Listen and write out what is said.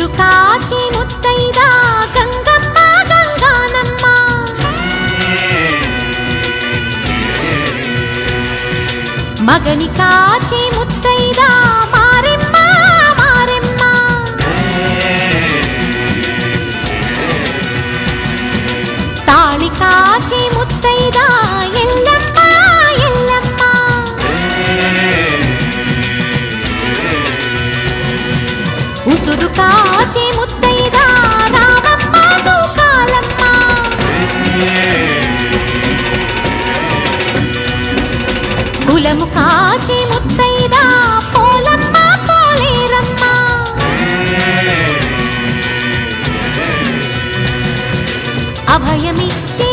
ఉసురు కాచి ముత్తైదా గంగమ్మ గంగానమ్మ. మగని కాచి ముత్త ఉసురు కాచి ముత్తైదా రామమ్మ తూకాలమ్మ. కులము కాచి ముత్తైదా పోలమ్మ పోలేరమ్మ. అభయమిచ్చే